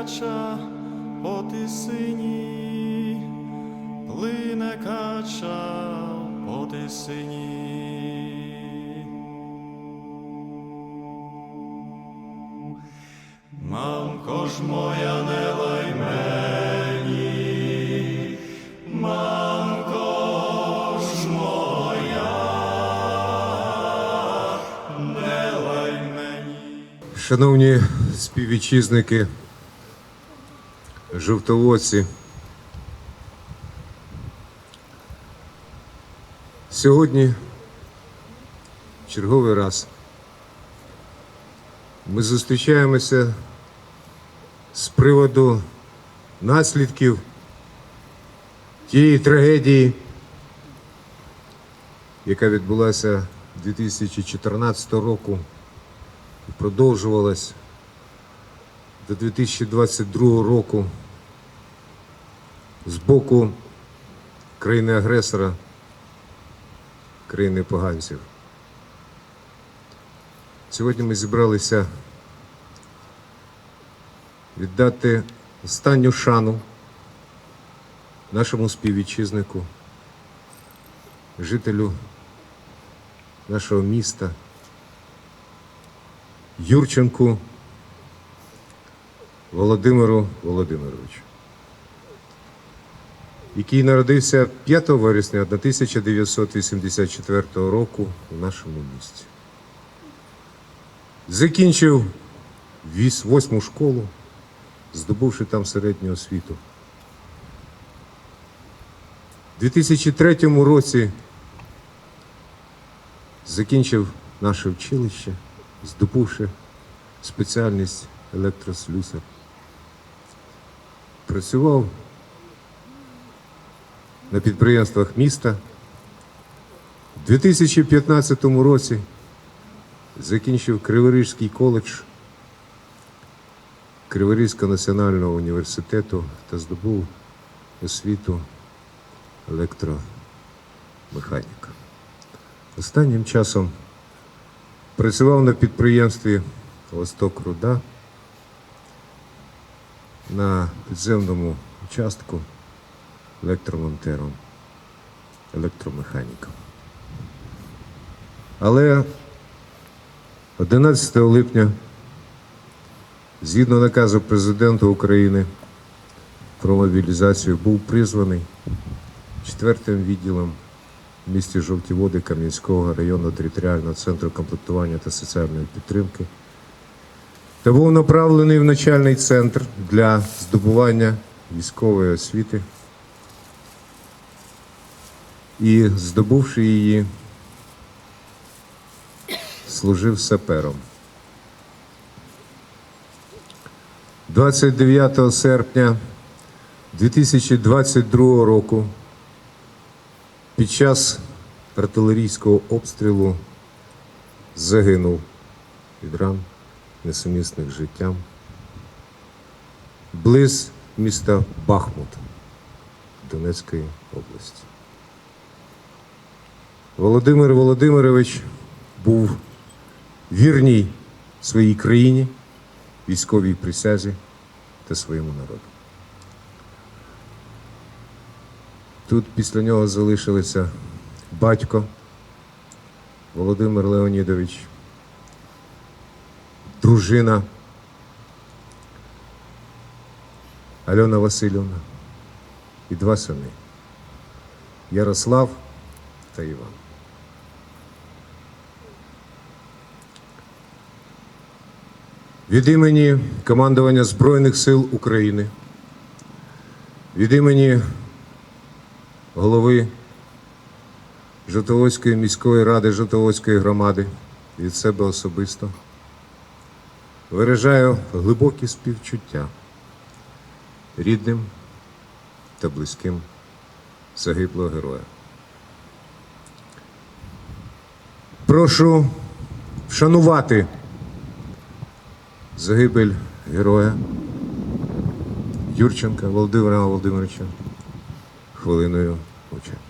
кача по тисині, плине кача по тисині. Мамко ж моя не лай мені, мамко ж моя, не лай мені. Шановні співвітчизники, жовтоводці, сьогодні в черговий раз ми зустрічаємося з приводу наслідків тієї трагедії, яка відбулася 2014 року і продовжувалась до 2022 року з боку країни-агресора, країни поганців. Сьогодні ми зібралися віддати останню шану нашому співвітчизнику, жителю нашого міста. Юрченку Володимиру Володимировичу, який народився 5 вересня 1984 року у нашому місті. Закінчив восьму школу, здобувши там середню освіту. У 2003 році закінчив наше училище, здобувши спеціальність електрослюсар. Працював на підприємствах міста. У 2015 році закінчив Криворізький коледж Криворізького національного університету та здобув освіту електромеханіка. Останнім часом працював на підприємстві Восток Руда на підземному участку електромонтером, електромеханіком. Але 11 липня, згідно наказу президента України про мобілізацію, був призваний четвертим відділом в місті Жовті Води Кам'янського районного територіального центру комплектування та соціальної підтримки та був направлений в начальний центр для здобування військової освіти і, здобувши її, служив сапером. 29 серпня 2022 року під час артилерійського обстрілу загинув від ран, несумісних життям, близ міста Бахмут Донецької області. Володимир Володимирович був вірній своїй країні, військовій присязі та своєму народу. Тут після нього залишилися батько Володимир Леонідович, дружина. Альона Васильівна і два сини. Ярослав та Іван. Від імені командування Збройних сил України, від імені голови Жовтоводської міської ради Жовтоводської громади від себе особисто виражаю глибокі співчуття рідним та близьким загиблого героя. Прошу вшанувати загибель героя Юрченка Володимира Володимировича хвилиною мовчання.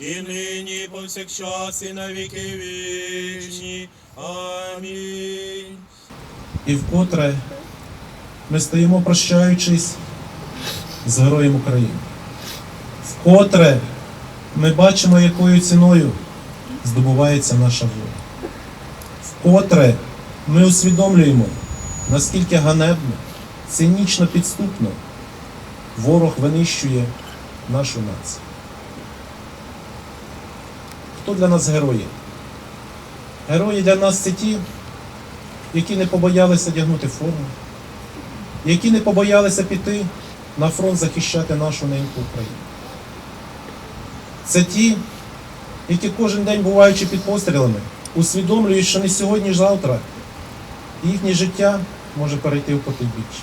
і нині, повсякчас, і на віки вічні. Амінь. І вкотре ми стоїмо, прощаючись з героєм України. Вкотре ми бачимо, якою ціною здобувається наша воля. Вкотре ми усвідомлюємо, наскільки ганебно, цинічно підступно ворог винищує нашу націю. Хто для нас герої? Герої для нас це ті, які не побоялися одягнути форму, які не побоялися піти на фронт захищати нашу неньку Україну. Це ті, які кожен день, буваючи під пострілами, усвідомлюють, що не сьогодні, завтра їхнє життя може перейти в потибіч.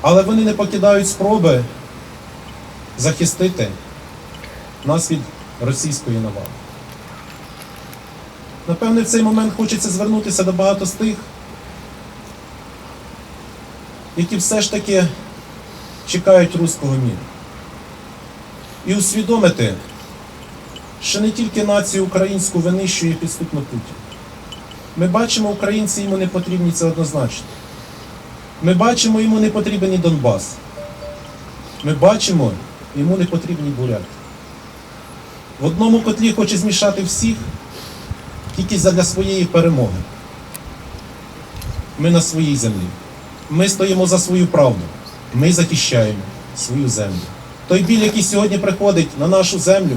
Але вони не покидають спроби захистити нас від російської навали. Напевне, в цей момент хочеться звернутися до багато з тих, які все ж таки чекають руського міру. І усвідомити, що не тільки націю українську винищує підступно Путін. Ми бачимо, українці йому не потрібні це однозначно. Ми бачимо, йому не потрібен і Донбас. Ми бачимо, йому не потрібні буряти. В одному котлі хоче змішати всіх тільки задля своєї перемоги. Ми на своїй землі. Ми стоїмо за свою правду. Ми захищаємо свою землю. Той біль, який сьогодні приходить на нашу землю,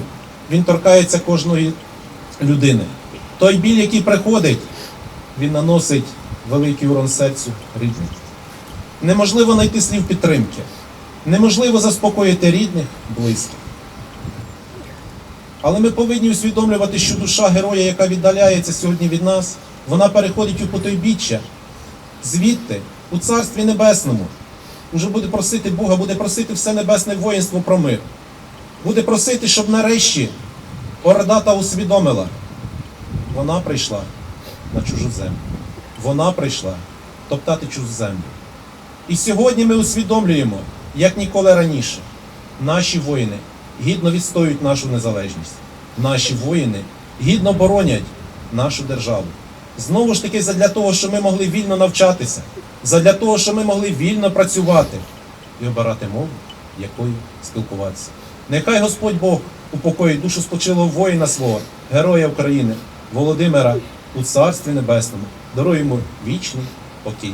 він торкається кожної людини. Той біль, який приходить, він наносить великий урон серцю рідних. Неможливо знайти слів підтримки. Неможливо заспокоїти рідних, близьких. Але ми повинні усвідомлювати, що душа героя, яка віддаляється сьогодні від нас, вона переходить у потойбіччя. Звідти, у Царстві Небесному, уже буде просити Бога, буде просити все небесне воїнство про мир. Буде просити, щоб нарешті Ордата усвідомила. Вона прийшла на чужу землю. Вона прийшла топтати чужу землю. І сьогодні ми усвідомлюємо, як ніколи раніше, наші воїни гідно відстоюють нашу незалежність. Наші воїни гідно боронять нашу державу. Знову ж таки, задля того, щоб ми могли вільно навчатися, задля того, щоб ми могли вільно працювати і обирати мову, якою спілкуватися. Нехай Господь Бог упокоїть душу спочилого воїна свого, героя України, Володимира у Царстві Небесному, дарує йому вічний покій.